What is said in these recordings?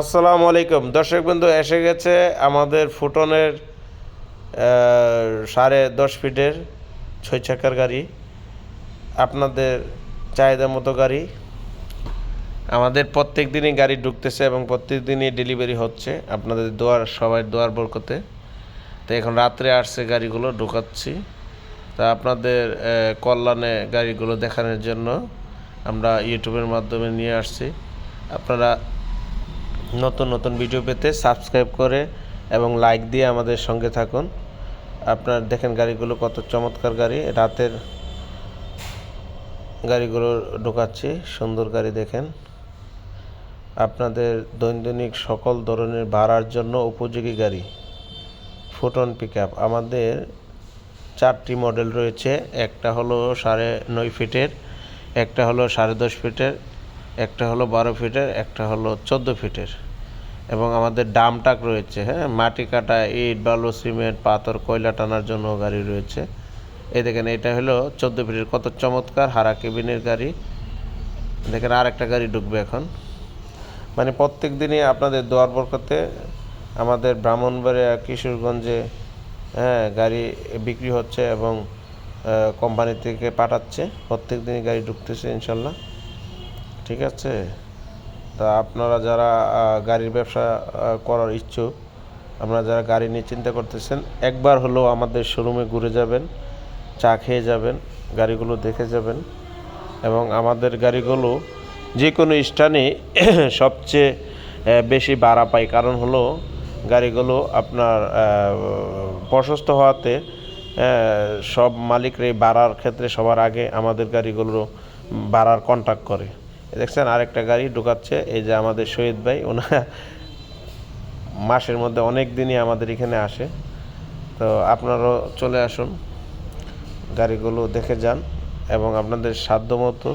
আসসালামু আলাইকুম। দর্শক বন্ধু এসে গেছে আমাদের ফুটনের সাড়ে দশ ফিটের ছয় চাকার গাড়ি, আপনাদের চাহিদা মতো গাড়ি। আমাদের প্রত্যেক দিনই গাড়ি ঢুকতেছে এবং প্রত্যেক দিনই ডেলিভারি হচ্ছে আপনাদের দোয়ার, সবাই দোয়ার বরকতে। তো এখন রাত্রে আসছে গাড়িগুলো, ঢুকাচ্ছি। তা আপনাদের কল্যাণে গাড়িগুলো দেখানোর জন্য আমরা ইউটিউবের মাধ্যমে নিয়ে আসছি। আপনারা নতুন নতুন ভিডিও পেতে সাবস্ক্রাইব করে এবং লাইক দিয়ে আমাদের সঙ্গে থাকুন। আপনার দেখেন গাড়িগুলো কত চমৎকার গাড়ি। রাতের গাড়িগুলো ঢোকাচ্ছি, সুন্দর গাড়ি দেখেন। আপনাদের দৈনন্দিন সকল ধরনের ভাড়ার জন্য উপযোগী গাড়ি। ফুটন পিক আমাদের চারটি মডেল রয়েছে। একটা হলো সাড়ে নয় ফিটের একটা হলো সাড়ে দশ ফিটের একটা হলো বারো ফিটের, একটা হলো চোদ্দ ফিটের। এবং আমাদের ডাম ট্রাক রয়েছে হ্যাঁ? মাটি কাটা ইট, বালু, সিমেন্ট, পাথর, কয়লা টানার জন্য গাড়ি রয়েছে। এই দেখেন, এটা হলো চোদ্দ ফিটের, কত চমৎকার হারা কেবিনের গাড়ি। দেখেন আর একটা গাড়ি ঢুকবে এখন। মানে প্রত্যেক দিনই আপনাদের দোয়ার বরকতে আমাদের ব্রাহ্মণবাড়িয়া, কিশোরগঞ্জে হ্যাঁ গাড়ি বিক্রি হচ্ছে এবং কোম্পানি থেকে পাঠাচ্ছে। প্রত্যেক দিনই গাড়ি ঢুকতেছে, ইনশাল্লাহ। ঠিক আছে? তা আপনারা যারা গাড়ির ব্যবসা করার ইচ্ছুক, আপনারা যারা গাড়ি নিয়ে চিন্তা করতেছেন, একবার হলেও আমাদের শোরুমে ঘুরে যাবেন, চা খেয়ে যাবেন, গাড়িগুলো দেখে যাবেন এবং আমাদের গাড়িগুলো যে কোনো স্থানে সবচেয়ে বেশি ভাড়া পায়। কারণ হলো গাড়িগুলো আপনার প্রশস্ত হওয়াতে সব মালিকরাই ভাড়ার ক্ষেত্রে সবার আগে আমাদের গাড়িগুলো ভাড়ার কন্ট্যাক্ট করে। দেখছেন, আরেকটা গাড়ি ঢুকাচ্ছে। এই যে আমাদের শহীদ ভাই, ওনা মাসের মধ্যে অনেক দিনই আমাদের এখানে আসে। তো আপনারাও চলে আসুন, গাড়িগুলো দেখে যান এবং আপনাদের সাধ্যমতো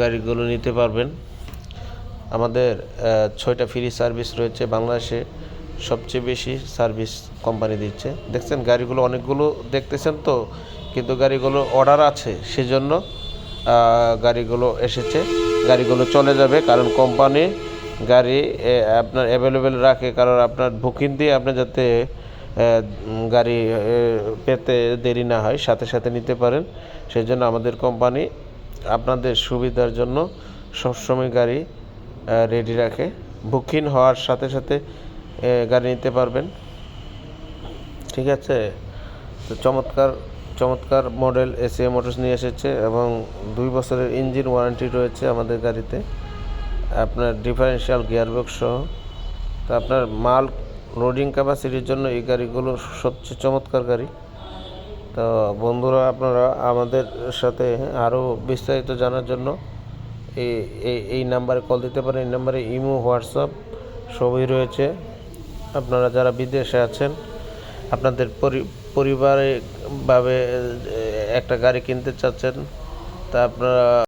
গাড়িগুলো নিতে পারবেন। আমাদের ছয়টা ফ্রি সার্ভিস রয়েছে, বাংলাদেশে সবচেয়ে বেশি সার্ভিস কোম্পানি দিচ্ছে। দেখছেন, গাড়িগুলো অনেকগুলো দেখতেছেন তো, কিন্তু গাড়িগুলো অর্ডার আছে, সেজন্য গাড়িগুলো এসেছে। গাড়িগুলো চলে যাবে কারণ কোম্পানি গাড়ি আপনার অ্যাভেলেবেল রাখে কারণ আপনার বুকিং দিয়ে আপনি যাতে গাড়ি পেতে দেরি না হয়, সাথে সাথে নিতে পারেন। সেই জন্য আমাদের কোম্পানি আপনাদের সুবিধার জন্য সবসময় গাড়ি রেডি রাখে। বুকিং হওয়ার সাথে সাথে গাড়ি নিতে পারবেন। ঠিক আছে? তো চমৎকার চমৎকার মডেল এসিএ মোটরস নিয়ে এসেছে এবং দুই বছরের ইঞ্জিন ওয়ারেন্টি রয়েছে আমাদের গাড়িতে। আপনার ডিফারেন্সিয়াল গিয়ারবক্স সহ। তো আপনার মাল লোডিং ক্যাপাসিটির জন্য এই গাড়িগুলো সবচেয়ে চমৎকার গাড়ি। তো বন্ধুরা, আপনারা আমাদের সাথে আরও বিস্তারিত জানার জন্য এই এই নাম্বারে কল দিতে পারেন। এই নাম্বারে ইমো, হোয়াটসঅ্যাপ সবই রয়েছে। আপনারা যারা বিদেশে আছেন, আপনাদের পরি, পরিবারে ভাবে একটা গাড়ি কিনতে চাচ্ছেন তা আপনারা